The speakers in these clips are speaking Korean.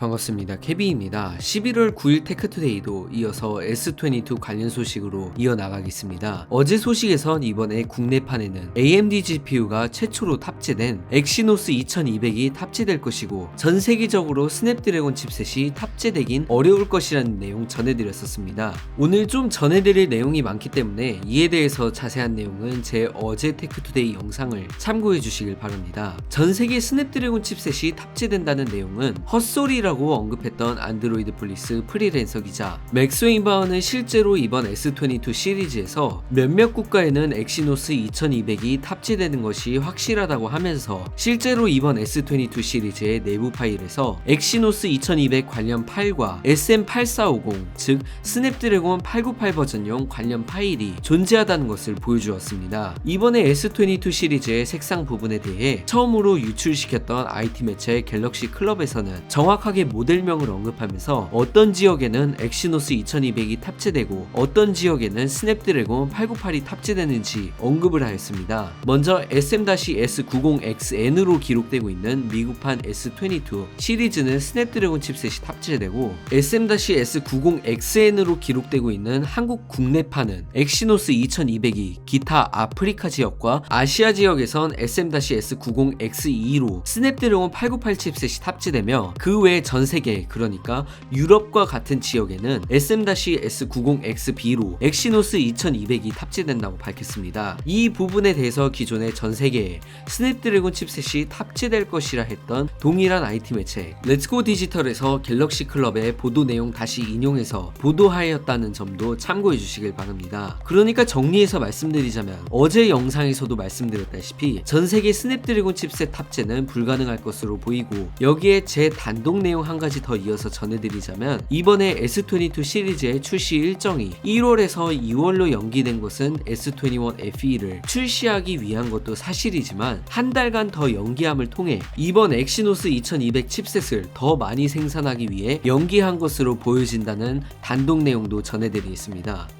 반갑습니다. 케비입니다. 11월 9일 테크투데이도 이어서 S22 관련 소식으로 이어나가겠습니다. 어제 소식에선 이번에 국내판에는 AMD GPU가 최초로 탑재된 엑시노스 2200이 탑재될 것이고 전 세계적으로 스냅드래곤 칩셋이 탑재되긴 어려울 것이라는 내용 전해드렸었습니다. 오늘 좀 전해드릴 내용이 많기 때문에 이에 대해서 자세한 내용은 제 어제 테크투데이 영상을 참고해 주시길 바랍니다. 전 세계 스냅드래곤 칩셋이 탑재된다는 내용은 헛소리라 고 언급했던 안드로이드 폴리스 프리랜서 기자 맥스 웨인바우는 실제로 이번 S22 시리즈에서 몇몇 국가에는 엑시노스 2200이 탑재되는 것이 확실하다고 하면서 실제로 이번 S22 시리즈의 내부 파일에서 엑시노스 2200 관련 파일과 SM8450 즉 스냅드래곤 898 버전용 관련 파일이 존재하다는 것을 보여주었습니다. 이번에 S22 시리즈의 색상 부분에 대해 처음으로 유출시켰던 IT 매체 갤럭시 클럽에서는 정확하게 모델명을 언급하면서 어떤 지역에는 엑시노스 2200이 탑재되고 어떤 지역에는 스냅드래곤 898이 탑재되는지 언급을 하였습니다. 먼저 SM-S90XN으로 기록되고 있는 미국판 S22 시리즈는 스냅드래곤 칩셋이 탑재되고 SM-S90XN으로 기록되고 있는 한국 국내판은 엑시노스 2200이 기타 아프리카 지역과 아시아 지역에선 SM-S90X2로 스냅드래곤 898 칩셋이 탑재되며 그 외전 세계 그러니까 유럽과 같은 지역에는 SM-S90XB로 엑시노스 2200이 탑재된다고 밝혔습니다. 이 부분에 대해서 기존의 전 세계에 스냅드래곤 칩셋이 탑재될 것이라 했던 동일한 IT 매체 렛츠고 디지털에서 갤럭시 클럽의 보도 내용 다시 인용해서 보도하였다는 점도 참고해 주시길 바랍니다. 그러니까 정리해서 말씀드리자면 어제 영상에서도 말씀드렸다시피 전 세계 스냅드래곤 칩셋 탑재는 불가능할 것으로 보이고 여기에 제 단독 내용 한 가지 더 이어서 전해드리자면 이번에 S22 시리즈의 출시 일정이 1월에서 2월로 연기된 것은 S21 FE를 출시하기 위한 것도 사실이지만 한 달간 더 연기함을 통해 이번 엑시노스 2200 칩셋을 더 많이 생산하기 위해 연기한 것으로 보여진다는 단독 내용도 전해드리겠습니다.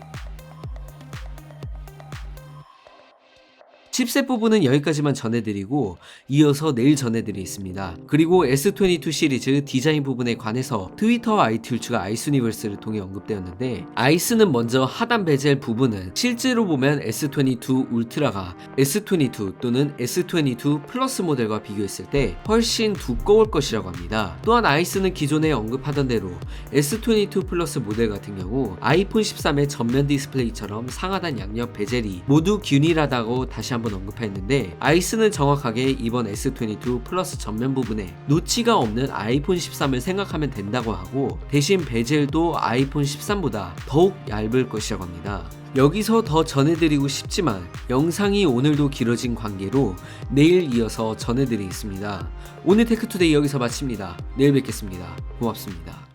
칩셋 부분은 여기까지만 전해드리고 이어서 내일 전해드리겠습니다. 그리고 S22 시리즈 디자인 부분에 관해서 트위터와 아이튠즈가 아이스니버스를 통해 언급되었는데 아이스는 먼저 하단 베젤 부분은 실제로 보면 S22 울트라가 S22 또는 S22 플러스 모델과 비교했을 때 훨씬 두꺼울 것이라고 합니다. 또한 아이스는 기존에 언급하던 대로 S22 플러스 모델 같은 경우 아이폰 13의 전면 디스플레이처럼 상하단 양옆 베젤이 모두 균일하다고 다시 한번 언급했는데 아이스는 정확하게 이번 S22 플러스 전면 부분에 노치가 없는 아이폰 13을 생각하면 된다고 하고 대신 베젤도 아이폰 13보다 더욱 얇을 것이라고 합니다. 여기서 더 전해드리고 싶지만 영상이 오늘도 길어진 관계로 내일 이어서 전해드리겠습니다. 오늘 테크투데이 여기서 마칩니다. 내일 뵙겠습니다. 고맙습니다.